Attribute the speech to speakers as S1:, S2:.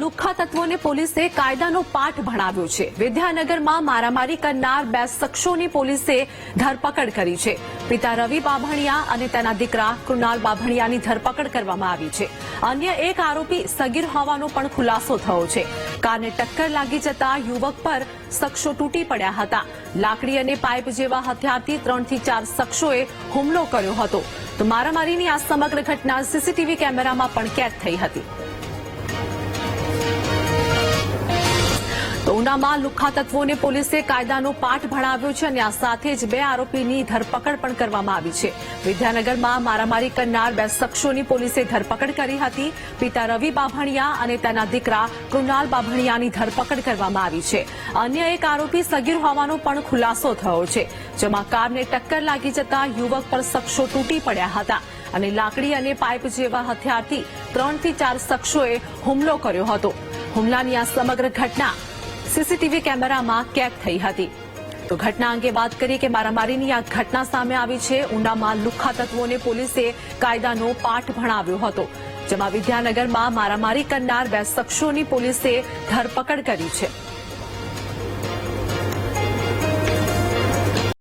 S1: લુખ્ખા તત્વોને પોલીસે કાયદાનો પાઠ ભણાવ્યો છે. વિદ્યાનગરમાં મારામારી કરનાર બે શખ્સોની પોલીસે ધરપકડ કરી છે. પિતા રવિ બાભણિયા અને તેના દીકરા કૃણાલ બાભણિયાની ધરપકડ કરવામાં આવી છે. અન્ય એક આરોપી સગીર હોવાનો પણ ખુલાસો થયો છે. કારને ટક્કર લાગી જતા યુવક પર શખ્સો તૂટી પડ્યા હતા. લાકડી અને પાઇપ જેવા હથિયારથી ત્રણથી ચાર શખ્સોએ હુમલો કર્યો હતો. તો મારામારીની આ સમગ્ર ઘટના સીસીટીવી કેમેરામાં પણ કેદ થઈ હતી. તો ઉનામાં લુખ્ખા તત્વોને પોલીસે કાયદાનો પાઠ ભણાવ્યો છે અને આ સાથે જ બે આરોપીની ધરપકડ પણ કરવામાં આવી છે. વિદ્યાનગરમાં મારામારી કરનાર બે શખ્સોની પોલીસે ધરપકડ કરી હતી. પિતા રવિ બાભણિયા અને તેના દીકરા કૃણાલ બાભણિયાની ધરપકડ કરવામાં આવી છે. અન્ય એક આરોપી સગીર હોવાનો પણ ખુલાસો થયો છે. જેમાં કારને ટક્કર લાગી જતા યુવક પર શખ્સો તૂટી પડ્યા હતા અને લાકડી અને પાઇપ જેવા હથિયારથી ત્રણથી ચાર શખ્સોએ હુમલો કર્યો હતો. હુમલાની આ સમગ્ર ઘટના સીસીટીવી કેમેરામાં કેદ થઈ હતી. તો ઘટના અંગે વાત કરીએ કે મારામારીની આ ઘટના સામે આવી છે. ઉનામાં લુખ્ખા તત્વોને પોલીસે કાયદાનો પાઠ ભણાવ્યો હતો, જેમાં વિદ્યાનગરમાં મારામારી કરનાર બે શખ્સોની પોલીસે ધરપકડ કરી છે.